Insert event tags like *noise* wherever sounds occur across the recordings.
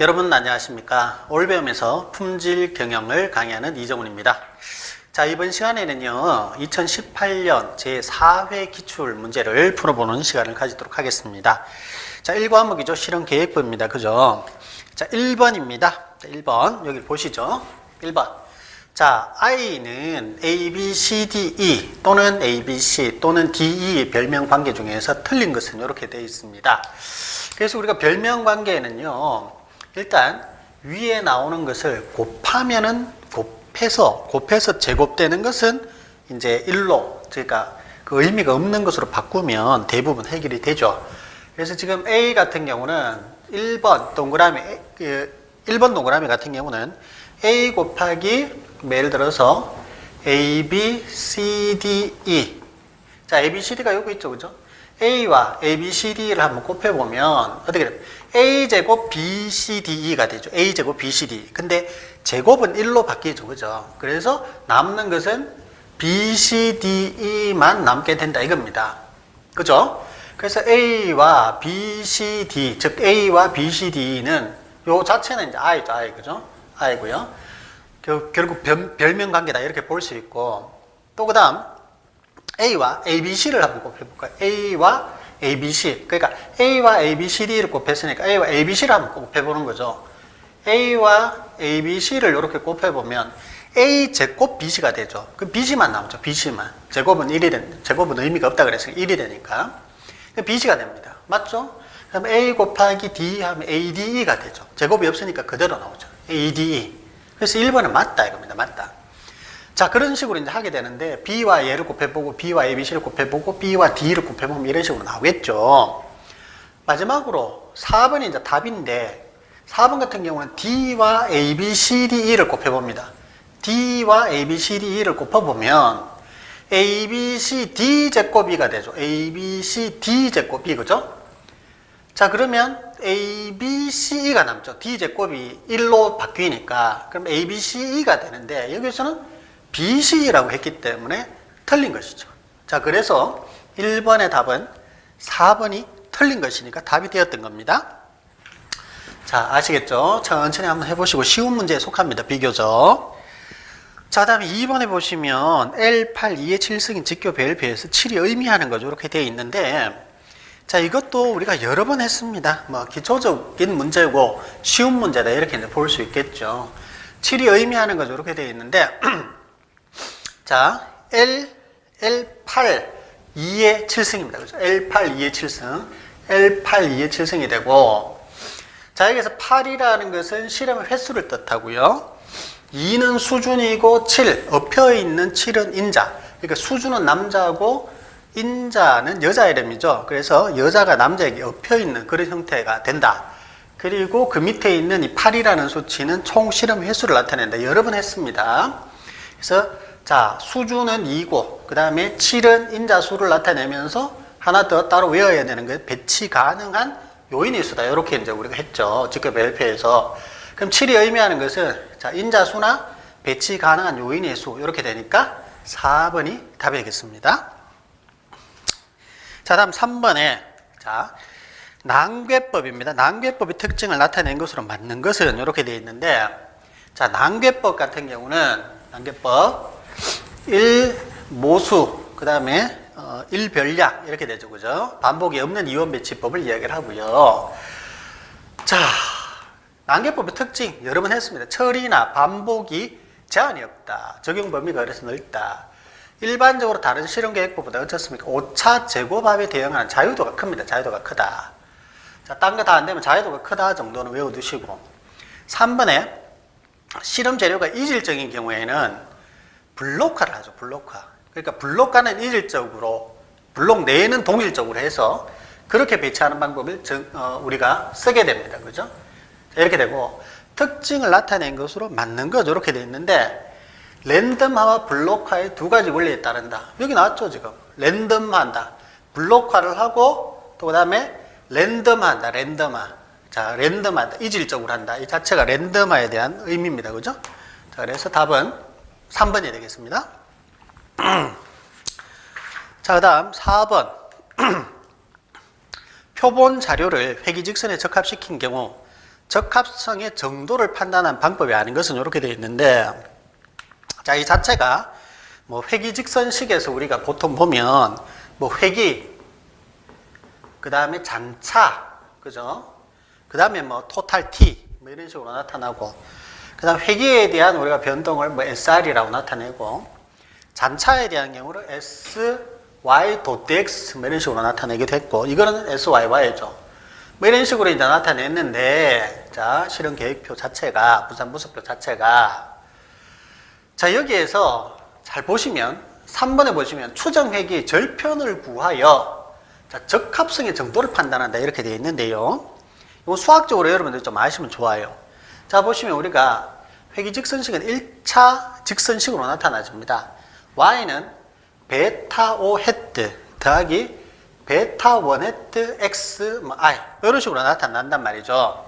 여러분 안녕하십니까? 올배움에서 품질 경영을 강의하는 이정훈입니다. 자 이번 시간에는요 2018년 제4회 기출 문제를 풀어보는 시간을 가지도록 하겠습니다. 자 1과목이죠. 실험계획부입니다. 그죠? 자 1번입니다. 자, 1번. 여기 보시죠. 1번. 자 i는 a, b, c, d, e 또는 a, b, c 또는 d, e 별명 관계 중에서 틀린 것은 이렇게 되어 있습니다. 그래서 우리가 별명 관계에는요 일단 위에 나오는 것을 곱하면은 곱해서 곱해서 제곱되는 것은 이제 1로 그러니까 그 의미가 없는 것으로 바꾸면 대부분 해결이 되죠. 그래서 지금 A 같은 경우는 1번 동그라미 그 1번 동그라미 같은 경우는 A 곱하기 뭐 예를 들어서 A, B, C, D, E 자, A, B, C, D가 여기 있죠. 그죠? A와 A, B, C, D를 한번 곱해보면 어떻게 돼요? A제곱 B, C, D, E가 되죠. A제곱 B, C, D. 근데 제곱은 1로 바뀌죠. 그죠? 그래서 남는 것은 B, C, D, E만 남게 된다 이겁니다. 그죠? 그래서 A와 B, C, D, 즉 A와 B, C, D는 요 자체는 이제 I죠. I. 그죠? I고요. 결- 결국 별, 별명 관계다 이렇게 볼 수 있고 또 그 다음 A와 ABC를 한번 곱해볼까요? A와 ABC. 그러니까 A와 ABCD를 곱했으니까 A와 ABC를 한번 곱해보는 거죠. A와 ABC를 이렇게 곱해보면 A 제곱 BC가 되죠. 그 BC만 나오죠. BC만. 제곱은 1이 된, 제곱은 의미가 없다 그래서 1이 되니까. BC가 됩니다. 맞죠? 그럼 A 곱하기 D 하면 ADE가 되죠. 제곱이 없으니까 그대로 나오죠. ADE. 그래서 1번은 맞다 이겁니다. 맞다. 자, 그런 식으로 이제 하게 되는데, B와 얘를 곱해보고, B와 ABC를 곱해보고, B와 D를 곱해보면 이런 식으로 나오겠죠. 마지막으로 4번이 이제 답인데, 4번 같은 경우는 D와 ABCDE를 곱해봅니다. D와 ABCDE를 곱해보면, ABCD 제곱이가 되죠. ABCD 제곱이, 그죠? 자, 그러면 ABCE가 남죠. D 제곱이 1로 바뀌니까. 그럼 ABCE가 되는데, 여기서는 BC라고 했기 때문에 틀린 것이죠. 자, 그래서 1번의 답은 4번이 틀린 것이니까 답이 되었던 겁니다. 자, 아시겠죠? 천천히 한번 해보시고 쉬운 문제에 속합니다. 비교적. 자, 다음에 2번에 보시면 L8, 2의 7승인 직교 배열표에서 7이 의미하는 거죠. 이렇게 되어 있는데, 자, 이것도 우리가 여러 번 했습니다. 뭐, 기초적인 문제고, 쉬운 문제다. 이렇게 볼 수 있겠죠. 7이 의미하는 거죠. 이렇게 되어 있는데, *clears throat* 자, L, L8, 2의 7승입니다. 그죠? L8, 2의 7승. L8, 2의 7승이 되고, 자, 여기서 8이라는 것은 실험의 횟수를 뜻하고요. 2는 수준이고 7, 엎혀 있는 7은 인자. 그러니까 수준은 남자고 인자는 여자 이름이죠. 그래서 여자가 남자에게 엎혀 있는 그런 형태가 된다. 그리고 그 밑에 있는 이 8이라는 수치는 총 실험 횟수를 나타낸다. 여러 번 했습니다. 그래서 자, 수준은 2고 그 다음에 7은 인자 수를 나타내면서 하나 더 따로 외워야 되는 게 배치 가능한 요인의 수다. 이렇게 이제 우리가 했죠. 직급 발표에서. 그럼 7이 의미하는 것은 자, 인자 수나 배치 가능한 요인의 수 이렇게 되니까 4번이 답이 되겠습니다. 자, 다음 3번에 자, 낭괴법입니다. 낭괴법의 특징을 나타낸 것으로 맞는 것은 이렇게 되어 있는데 자, 낭괴법 같은 경우는 낭괴법 1 모수 그 다음에 어, 1별량 이렇게 되죠. 그죠? 반복이 없는 이원 배치법을 이야기를 하고요. 자, 낭괴법의 특징 여러 번 했습니다. 처리나 반복이 제한이 없다. 적용 범위가 그래서 넓다. 일반적으로 다른 실험 계획법보다 어떻습니까? 오차 제곱합에 대응하는 자유도가 큽니다. 자유도가 크다. 자, 딴 거 다 안 되면 자유도가 크다 정도는 외워두시고 3번에 실험 재료가 이질적인 경우에는 블록화를 하죠. 블록화. 그러니까 블록화는 이질적으로 블록 내에는 동일적으로 해서 그렇게 배치하는 방법을 정- 어, 우리가 쓰게 됩니다. 그죠? 자, 이렇게 되고 특징을 나타낸 것으로 맞는 거죠. 이렇게 되어 있는데 랜덤화와 블록화의 두 가지 원리에 따른다. 여기 나왔죠, 지금. 랜덤화한다. 블록화를 하고 또 그다음에 랜덤화한다. 랜덤화. 자, 랜덤화한다. 이질적으로 한다. 이 자체가 랜덤화에 대한 의미입니다. 그죠? 자, 그래서 답은 3번이 되겠습니다. *clears throat* 자, 그 다음 4번. *clears throat* 표본 자료를 회기 직선에 적합시킨 경우 적합성의 정도를 판단한 방법이 아닌 것은 이렇게 되어 있는데, 자, 이 자체가 뭐 회기 직선식에서 우리가 보통 보면 뭐 회기, 그 다음에 잔차, 그죠? 그 다음에 뭐 토탈 T, 뭐 이런 식으로 나타나고, 그 다음 회기에 대한 우리가 변동을 뭐 SR이라고 나타내고, 잔차에 대한 경우는 S, Y, dx 뭐 이런 식으로 나타내기도 했고, 이거는 SYY죠. 뭐 이런 식으로 이제 나타냈는데, 자, 실험 계획표 자체가, 부산 부서표 자체가, 자, 여기에서 잘 보시면, 3번에 보시면, 추정회기 절편을 구하여, 자, 적합성의 정도를 판단한다. 이렇게 되어 있는데요. 이거 수학적으로 여러분들 좀 아시면 좋아요. 자, 보시면 우리가 회기직선식은 1차 직선식으로 나타나집니다. y는 베타 5 헤트 더하기 베타 1 헤트 x 뭐 i 이런 식으로 나타난단 말이죠.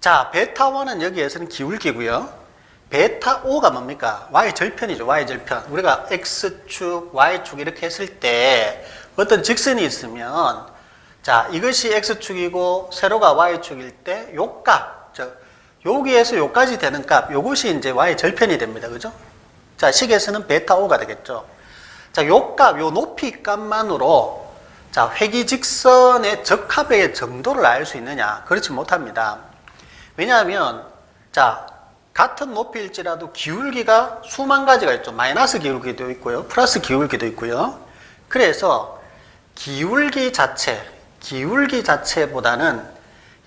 자, 베타 1은 여기에서는 기울기고요. 베타 5가 뭡니까? y 절편이죠. y 절편. 우리가 x축, y축 이렇게 했을 때 어떤 직선이 있으면 자, 이것이 x축이고 세로가 y축일 때 요 값, 저 여기에서 요까지 되는 값, 요것이 이제 y 절편이 됩니다. 그죠? 자, 식에서는 베타 5가 되겠죠. 자, 요 값, 요 높이 값만으로 자, 회기 직선의 적합의 정도를 알 수 있느냐? 그렇지 못합니다. 왜냐하면 자, 같은 높이일지라도 기울기가 수만 가지가 있죠. 마이너스 기울기도 있고요. 플러스 기울기도 있고요. 그래서 기울기 자체, 기울기 자체보다는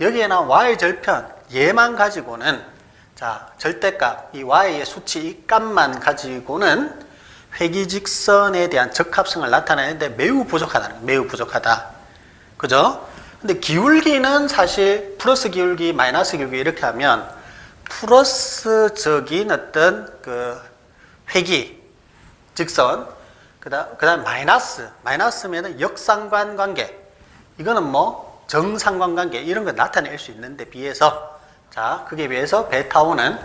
여기에 나온 y 절편 얘만 가지고는 자 절대값 이 y의 수치 이 값만 가지고는 회기직선에 대한 적합성을 나타내는데 매우 부족하다는. 매우 부족하다. 그죠? 근데 기울기는 사실 플러스 기울기, 마이너스 기울기 이렇게 하면 플러스적인 어떤 그 회기 직선 그다음 그다음 마이너스 마이너스면은 역상관 관계 이거는 뭐 정상관 관계 이런 거 나타낼 수 있는데 비해서 자 그게 비해서 베타오는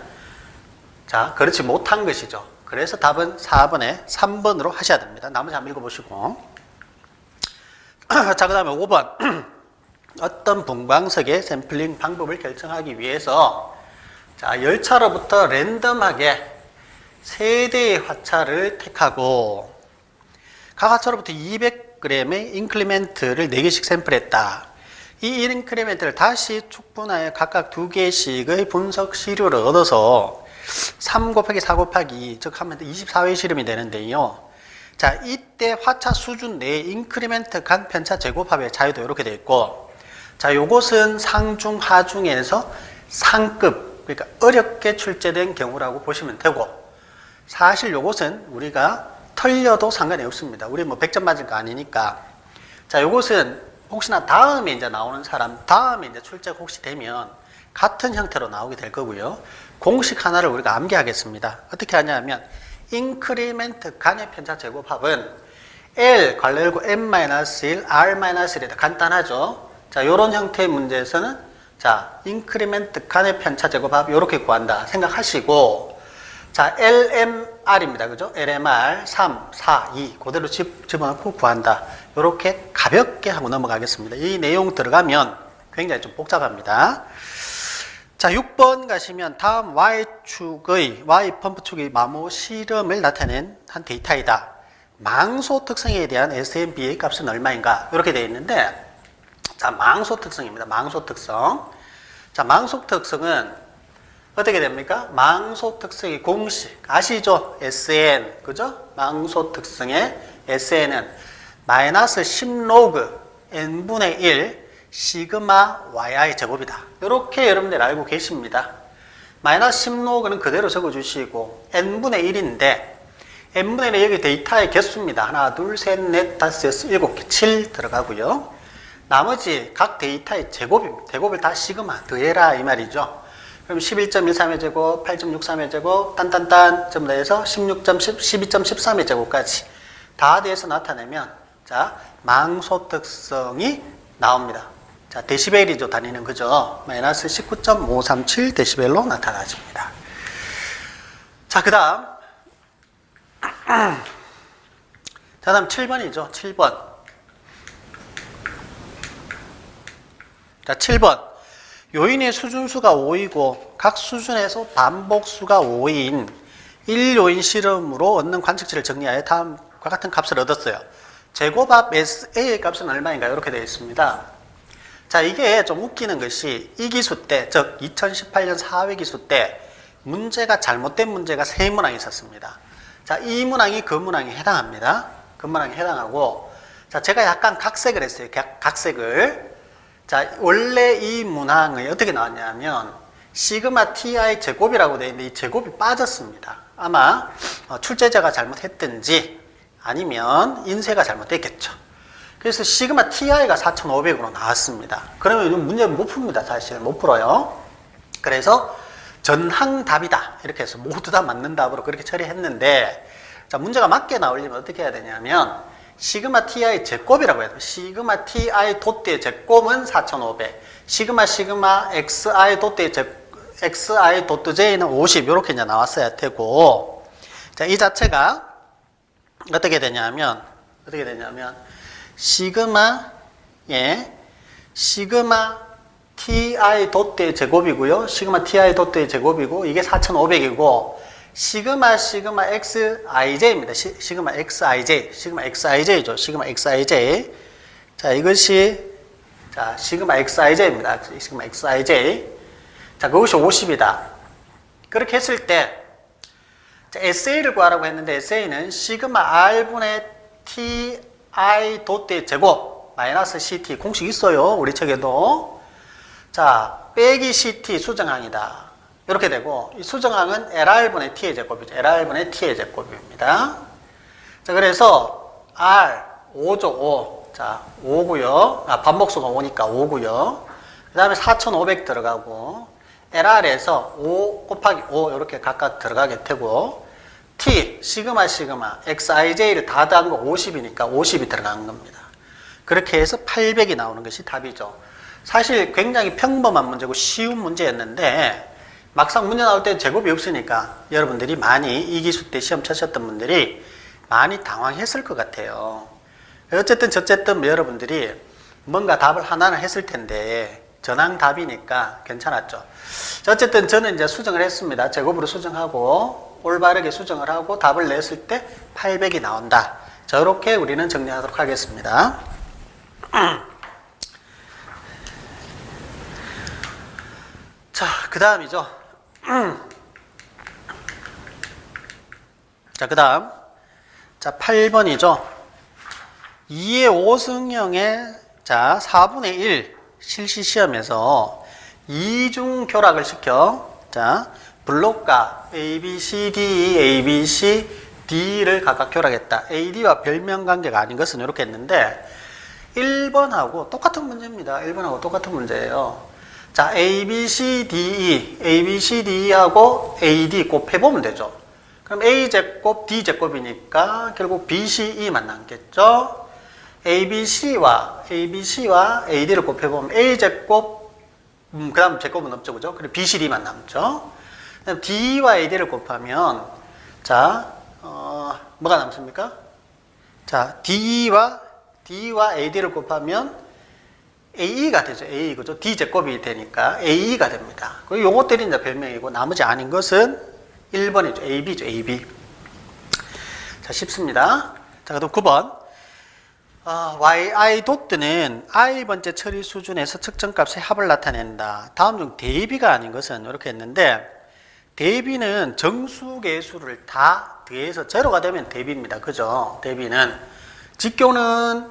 자 그렇지 못한 것이죠. 그래서 답은 4번에 3번으로 하셔야 됩니다. 나머지 한번 읽어보시고 *clears throat* 자 그 다음에 5번 *clears throat* 어떤 분광석의 샘플링 방법을 결정하기 위해서 자 열차로부터 랜덤하게 세 대의 화차를 택하고 각 화차로부터 200g의 인크리멘트를 4개씩 샘플했다. 이 인크리멘트를 다시 축분하여 각각 2개씩의 분석 시료를 얻어서 3 곱하기 4 곱하기 2, 즉 하면 24회 실험이 되는데요. 자, 이때 화차 수준 내의 인크리멘트 간 편차 제곱합의 차이도 이렇게 되어 있고 자, 요것은 상중 하중에서 상급 그러니까 어렵게 출제된 경우라고 보시면 되고 사실 요것은 우리가 틀려도 상관이 없습니다. 우리 뭐 100점 맞을 거 아니니까. 자, 요것은 혹시나 다음에 이제 나오는 사람, 다음에 이제 출제가 혹시 되면 같은 형태로 나오게 될 거고요. 공식 하나를 우리가 암기하겠습니다. 어떻게 하냐면, 인크리멘트 간의 편차 제곱합은 L, 열고 M-1, R-1이다. 간단하죠? 자, 요런 형태의 문제에서는 자, 인크리멘트 간의 편차 제곱합 요렇게 구한다. 생각하시고, 자, LMR입니다. 그죠? LMR 3, 4, 2. 그대로 집, 집어넣고 구한다. 이렇게 가볍게 하고 넘어가겠습니다. 이 내용 들어가면 굉장히 좀 복잡합니다. 자, 6번 가시면 다음 Y축의, Y펌프축의 마모 실험을 나타낸 한 데이터이다. 망소 특성에 대한 SMB의 값은 얼마인가? 이렇게 되어 있는데, 자, 망소 특성입니다. 망소 특성. 자, 망소 특성은 어떻게 됩니까? 망소 특성의 공식 아시죠? SN 그죠? 망소 특성의 SN은 마이너스 10로그 n분의 1 시그마 yi 제곱이다. 이렇게 여러분들 알고 계십니다. 마이너스 10로그는 그대로 적어주시고 n분의 1인데 n분의 1은 여기 데이터의 개수입니다. 하나, 둘, 셋, 넷, 다섯, 여섯, 일곱 개, 7 들어가고요. 나머지 각 데이터의 제곱입니다. 제곱을 다 시그마 더해라 이 말이죠. 그럼 11.13의 제곱, 8.63의 제곱, 딴딴딴 전부 다 해서 16.10, 12.13의 제곱까지 다 돼서 나타내면 자 망소 특성이 나옵니다. 자 데시벨이죠 다니는 그죠? 마이너스 19.537 데시벨로 나타나집니다. 자 그 다음 *clears throat* 자 다음 7번이죠. 7번 자 7번 요인의 수준수가 5이고 각 수준에서 반복수가 5인 1요인 실험으로 얻는 관측치를 정리하여 다음과 같은 값을 얻었어요. 제곱합 SA의 값은 얼마인가 이렇게 되어 있습니다. 자, 이게 좀 웃기는 것이 이 기수 때, 즉 2018년 4회 기수 때 문제가 잘못된 문제가 세 문항 있었습니다. 자, 이 문항이 그 문항에 해당합니다. 그 문항에 해당하고 자, 제가 약간 각색을 했어요. 각- 각색을. 자, 원래 이 문항이 어떻게 나왔냐면 시그마 ti 제곱이라고 되어 있는데 이 제곱이 빠졌습니다. 아마 어, 출제자가 잘못했든지 아니면 인쇄가 잘못됐겠죠. 그래서 시그마 ti가 4,500으로 나왔습니다. 그러면 문제 못 풉니다. 사실 못 풀어요. 그래서 전항 답이다. 이렇게 해서 모두 다 맞는 답으로 그렇게 처리했는데 자, 문제가 맞게 나오려면 어떻게 해야 되냐면 시그마 ti 제곱이라고 해야 돼요. 시그마 ti 도트의 제곱은 4,500. 시그마 시그마 xi 도트의 제 xi 도트 j는 50 이렇게 이제 나왔어야 되고 자, 이 자체가 어떻게 되냐면 어떻게 되냐면 시그마 예 시그마 ti 도트의 제곱이고요. 시그마 ti 도트의 제곱이고 이게 4,500이고 시그마 시그마 xij입니다. 시, 시그마 xij 시그마 xij죠. 시그마 xij 자 이것이 자 시그마 xij입니다. 시그마 xij 자 그것이 50이다. 그렇게 했을 때 자, SA를 구하라고 했는데 SA는 시그마 R분의 TI 도트의 제곱 마이너스 CT 공식 있어요. 우리 책에도. 자, 빼기 CT 수정항이다. 이렇게 되고 이 수정항은 LR분의 T의 제곱이죠. LR분의 T의 제곱입니다. 자, 그래서 R 5죠. 5. 자, 5고요. 아, 반복수가 5니까 5고요. 그 다음에 4,500 들어가고 LR에서 5 곱하기 5 이렇게 각각 들어가게 되고 T, 시그마 시그마, XIJ를 다 더한 거 50이니까 50이 들어간 겁니다. 그렇게 해서 800이 나오는 것이 답이죠. 사실 굉장히 평범한 문제고 쉬운 문제였는데 막상 문제 나올 때 제곱이 없으니까 여러분들이 많이 이 기수 때 시험 치셨던 분들이 많이 당황했을 것 같아요. 어쨌든 저쨌든 여러분들이 뭔가 답을 하나는 했을 텐데 전항 답이니까 괜찮았죠. 자, 어쨌든 저는 이제 수정을 했습니다. 제곱으로 수정하고 올바르게 수정을 하고 답을 냈을 때 800이 나온다. 자, 이렇게 우리는 정리하도록 하겠습니다. *clears throat* 자, 그 다음이죠. *clears throat* 자, 그 다음. 자, 8번이죠. 2의 5승형의 자, 4분의 1 실시 시험에서 이중 교락을 시켜 자, 블록과 A, B, C, D, A, B, C, D를 각각 교락했다. AD와 별명 관계가 아닌 것은 이렇게 했는데 1번하고 똑같은 문제입니다. 1번하고 똑같은 문제예요. 자, A, B, C, D, E, A, B, C, D, E하고 AD 곱해보면 되죠. 그럼 A 제곱, D 제곱이니까 결국 B, C, E만 남겠죠. A, B, C와 A, B, C와 AD를 곱해보면 A 제곱, 음, 그 다음 제곱은 없죠, 그죠? 그리고 B, C, D만 남죠. D와 AD를 곱하면, 자, 어, 뭐가 남습니까? 자, D와 D와 AD를 곱하면 AE가 되죠. A 그죠? D 제곱이 되니까 AE가 됩니다. 그 요것들이 이제 별명이고 나머지 아닌 것은 1번이죠. AB죠. AB. 자, 쉽습니다. 자, 그다음 9번. 어, yi 도트는 i 번째 처리 수준에서 측정값의 합을 나타낸다. 다음 중 대비가 아닌 것은 이렇게 했는데 대비는 정수계수를 다 더해서 제로가 되면 대비입니다. 그죠? 대비는 직교는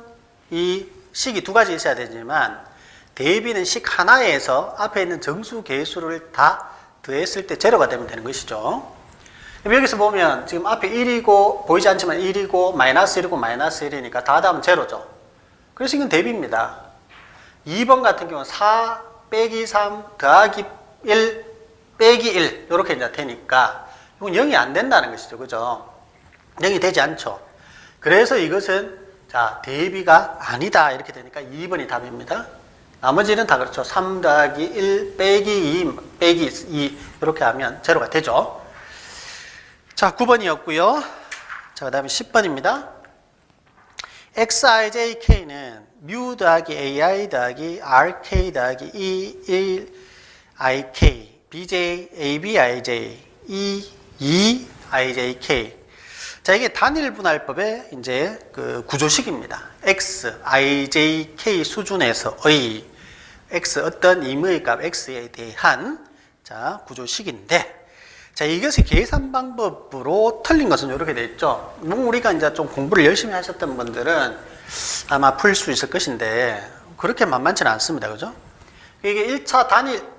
이 식이 두 가지 있어야 되지만 대비는 식 하나에서 앞에 있는 정수계수를 다 더했을 때 제로가 되면 되는 것이죠. 여기서 보면 지금 앞에 1이고 보이지 않지만 1이고 마이너스 1이고 마이너스 1이니까 다 더하면 제로죠. 그래서 이건 대비입니다. 2번 같은 경우는 4 빼기 3 더하기 1 빼기 1 이렇게 이제 되니까 이건 0이 안 된다는 것이죠. 그죠? 0이 되지 않죠. 그래서 이것은 자 대비가 아니다 이렇게 되니까 2번이 답입니다. 나머지는 다 그렇죠. 3 더하기 1 빼기 2 빼기 2 이렇게 하면 제로가 되죠. 자, 9번이었고요. 자, 그다음에 10번입니다. xijk는 mu 더하기 ai 더하기 rk 더하기 e 1 IK, BJ, AB, IJ, E, E, IJ, K. 자, 이게 단일 분할법의 이제 그 구조식입니다. X, IJ, K 수준에서의 X 어떤 임의 값 X에 대한 자, 구조식인데 자, 이것이 계산 방법으로 틀린 것은 이렇게 돼 있죠. 뭐 우리가 이제 좀 공부를 열심히 하셨던 분들은 아마 풀 수 있을 것인데 그렇게 만만치는 않습니다. 그죠? 이게 1차 단일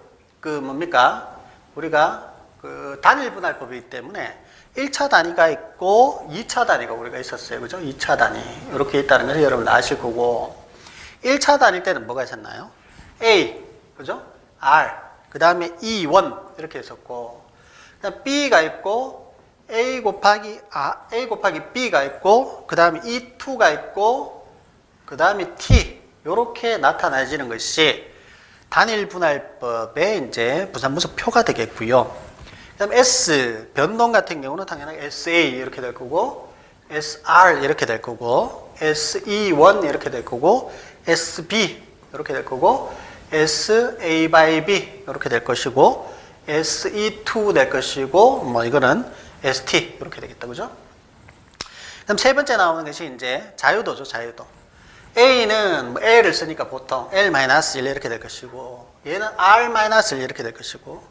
그 뭡니까? 우리가 그 단일 분할법이기 때문에 1차 단위가 있고 2차 단위가 우리가 있었어요. 그죠? 2차 단위. 이렇게 있다는 것을 여러분 아실 거고 1차 단위 때는 뭐가 있었나요? A, 그죠? R, 그 다음에 E1 이렇게 있었고 B가 있고 A 곱하기 아, A 곱하기 B가 있고 그 다음에 E2가 있고 그 다음에 T 이렇게 나타나지는 것이 단일 분할법의 이제 부산분석 표가 되겠고요. 그다음 S 변동 같은 경우는 당연하게 SA 이렇게 될 거고 SR 이렇게 될 거고 SE1 이렇게 될 거고 SB 이렇게 될 거고 SA by B 이렇게 될 것이고 SE2 될 것이고 뭐 이거는 ST 이렇게 되겠다 그죠? 그럼 세 번째 나오는 것이 이제 자유도죠 자유도. A는 뭐 L을 쓰니까 보통 L-1 이렇게 될 것이고 얘는 R-1 이렇게 될 것이고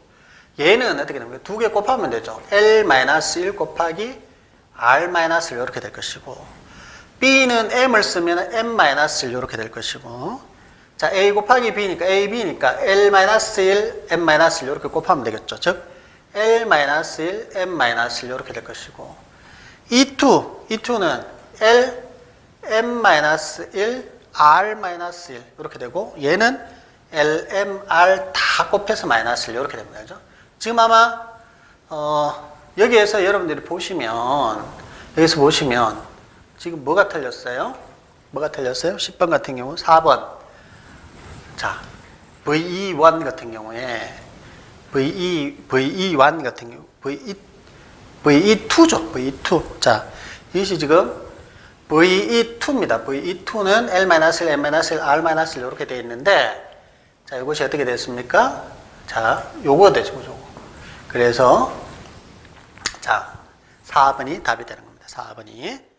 얘는 어떻게 됩니까? 두 개 곱하면 되죠. L-1 곱하기 R-1 이렇게 될 것이고 B는 M을 쓰면 M-1 이렇게 될 것이고 자 A 곱하기 B니까 A, B니까 L-1, M-1 이렇게 곱하면 되겠죠. 즉 L-1, M-1 이렇게 될 것이고 E2, E2는 L, M-1, R-1 이렇게 되고 얘는 L, M, R 다 곱해서 마이너스 1 이렇게 됩니다. 그죠? 지금 아마 어, 여기에서 여러분들이 보시면 여기서 보시면 지금 뭐가 틀렸어요? 뭐가 틀렸어요? 10번 같은 경우 4번 자 VE1 같은 경우에 VE, VE1 같은 경우 VE, VE2죠. VE2 자 이것이 지금 VE2입니다. VE2는 L-1, M-1, R-1 이렇게 되어 있는데 자, 이것이 어떻게 됐습니까? 자, 요거 되죠, 요거. 그래서 자, 4번이 답이 되는 겁니다. 4번이.